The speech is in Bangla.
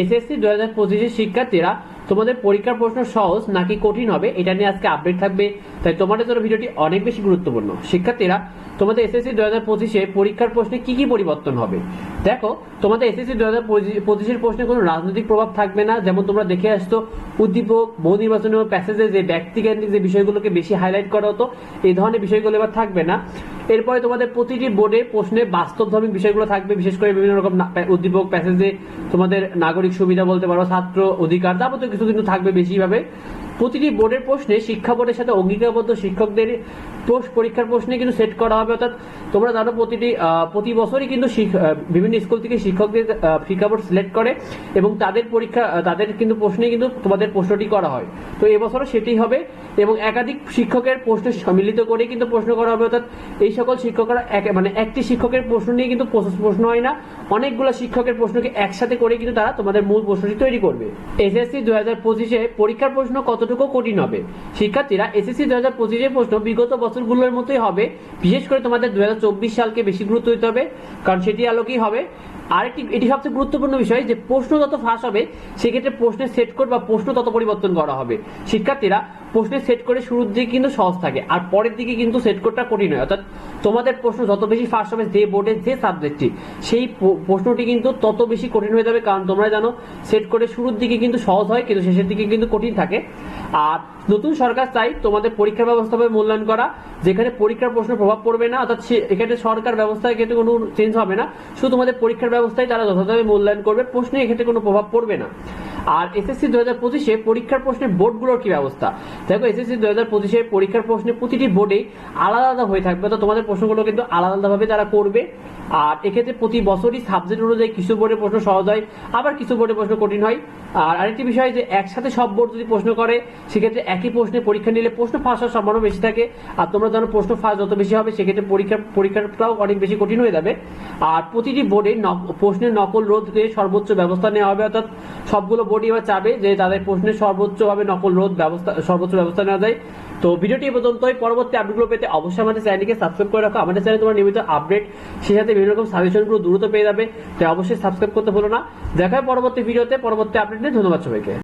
এসএসসি দু হাজার পঁচিশের শিক্ষার্থীরা তোমাদের পরীক্ষার প্রশ্ন সহজ নাকি কঠিন হবে, এটা নিয়ে আজকে আপডেট থাকবে। তাই তোমাদের জন্য ভিডিওটি অনেক বেশি গুরুত্বপূর্ণ। শিক্ষার্থীরা, তোমাদের এসএসসি দু হাজার পঁচিশে পরীক্ষার প্রশ্নে কি কি পরিবর্তন হবে? দেখো, তোমাদের এসএসসি দু হাজার পঁচিশের প্রশ্নে কোনো রাজনৈতিক প্রভাব থাকবে না। যেমন তোমরা দেখে আসতো উদ্দীপক, বহু নির্বাচনী প্যাসেজে যে ব্যক্তিকেন্দ্রিক যে বিষয়গুলোকে বেশি হাইলাইট করা হতো, এই ধরনের বিষয়গুলো এবার থাকবে না। এরপরে তোমাদের প্রতিটি বোর্ডে প্রশ্নে বাস্তবধর্মী বিষয়গুলো থাকবে, বিশেষ করে বিভিন্ন রকম উদ্দীপক প্যাসেজে তোমাদের নাগরিক সুবিধা বলতে পারো, ছাত্র অধিকার তারপর তো কিছুদিন থাকবে বেশিভাবে। প্রতিটি বোর্ডের প্রশ্নে শিক্ষা বোর্ডের সাথে অঙ্গীকারবদ্ধ শিক্ষকদের পরীক্ষার প্রশ্নে কিন্তু সেট করা হবে, অর্থাৎ তোমরা জানো প্রতিটি প্রতি বছরই কিন্তু বিভিন্ন স্কুল থেকে শিক্ষকদের শিক্ষা বোর্ড সিলেক্ট করে এবং তাদের পরীক্ষা তাদের কিন্তু প্রশ্নে কিন্তু তোমাদের প্রশ্নটি করা হয়। তো এবছরও সেটি হবে এবং একাধিক শিক্ষকের প্রশ্ন সম্মিলিত করে কিন্তু প্রশ্ন করা হবে, অর্থাৎ এই সকল শিক্ষকরা এক- মানে একটি শিক্ষকের প্রশ্ন নিয়ে কিন্তু প্রশ্ন হয় না। অনেকগুলো শিক্ষকের প্রশ্নকে একসাথে করে কিন্তু তারা তোমাদের মূল প্রশ্নটি তৈরি করবে। এসএসসি দু হাজার পঁচিশে পরীক্ষার প্রশ্ন কতটুকু কঠিন হবে? শিক্ষার্থীরা এসএসসি দু হাজার পঁচিশের প্রশ্ন বিগত বছরগুলোর মতোই হবে। বিশেষ করে তোমাদের দু সালকে বেশি গুরুত্ব দিতে হবে, কারণ সেটি আলোকেই হবে। আরেকটি, এটি সবচেয়ে গুরুত্বপূর্ণ বিষয় যে প্রশ্ন যত ফাঁস হবে, সেক্ষেত্রে প্রশ্নের সেট কোড বা প্রশ্ন তত পরিবর্তন করা হবে। শিক্ষার্থীরা প্রশ্নের সেট করে শুরুর দিকে কিন্তু সহজ থাকে, আর পরের দিকে কিন্তু সেট কোডটা কঠিন হয়। অর্থাৎ তোমাদের প্রশ্ন যত বেশি ফার্স্ট হবে যে বোর্ডের যে সাবজেক্টটি সেই প্রশ্নটি কিন্তু তত বেশি কঠিন হয়ে যাবে, কারণ তোমরা জানো, সেট করে শুরুর দিকে কিন্তু সহজ হয়, কিন্তু শেষের দিকে কিন্তু কঠিন থাকে। আর নতুন সরকার চাই তোমাদের পরীক্ষা ব্যবস্থা হবে, মূল্যায়ন করা। যেখানে পরীক্ষার প্রশ্ন প্রভাব পড়বে না, অর্থাৎ এখানে সরকার ব্যবস্থায় ক্ষেত্রে কোনো চেঞ্জ হবে না। শুধু তোমাদের পরীক্ষার ব্যবস্থায় তারা যথাযথভাবে মূল্যায়ন করবে, প্রশ্নে এক্ষেত্রে কোনো প্রভাব পড়বে না। আর এসএসসি দু হাজার পঁচিশে পরীক্ষার প্রশ্নে বোর্ডগুলোর কি ব্যবস্থা? দেখো এসএসসি দু হাজার পঁচিশে পরীক্ষার প্রশ্নে প্রতিটি বোর্ডে আলাদা আলাদা হয়ে থাকবে। তো তোমাদের প্রশ্নগুলো কিন্তু আলাদা আলাদাভাবে তারা করবে, আর এক্ষেত্রে প্রতি বছরই সাবজেক্ট অনুযায়ী কিছু বোর্ডের প্রশ্ন সহজ হয়, আবার কিছু বোর্ডের প্রশ্ন কঠিন হয়। আর আরেকটি বিষয় যে একসাথে সব বোর্ড যদি প্রশ্ন করে, সেক্ষেত্রে একই প্রশ্নে পরীক্ষা নিলে প্রশ্ন ফাঁস হওয়ার সম্ভাবনা বেশি থাকে। আর তোমরা জানো, প্রশ্ন ফাঁস যত বেশি হবে, সেক্ষেত্রে পরীক্ষা পরীক্ষাটাও অনেক বেশি কঠিন হয়ে যাবে। আর প্রতিটি বোর্ডে প্রশ্নের নকল রোধে সর্বোচ্চ ব্যবস্থা নেওয়া হবে, অর্থাৎ সবগুলো বোর্ডই এবার চাবে যে তাদের প্রশ্নের সর্বোচ্চভাবে নকল রোধ ব্যবস্থা, সর্বোচ্চ ব্যবস্থা নেওয়া যায়। তো ভিডিওটি পর্যন্ত পর্যন্তই। পরবর্তী আপডেটগুলো পেতে অবশ্যই আমাদের চ্যানেলকে সাবস্ক্রাইব করে রাখো। আমাদের চ্যানেলে তোমার নিয়মিত আপডেট, সেই সাথে বিভিন্ন রকম সাজেশনগুলো দ্রুত পেয়ে যাবে। তাই অবশ্যই সাবস্ক্রাইব করতে ভুলো না। দেখা পরবর্তী ভিডিওতে। পরবর্তী আপডেট নিয়ে ধন্যবাদ সবাইকে।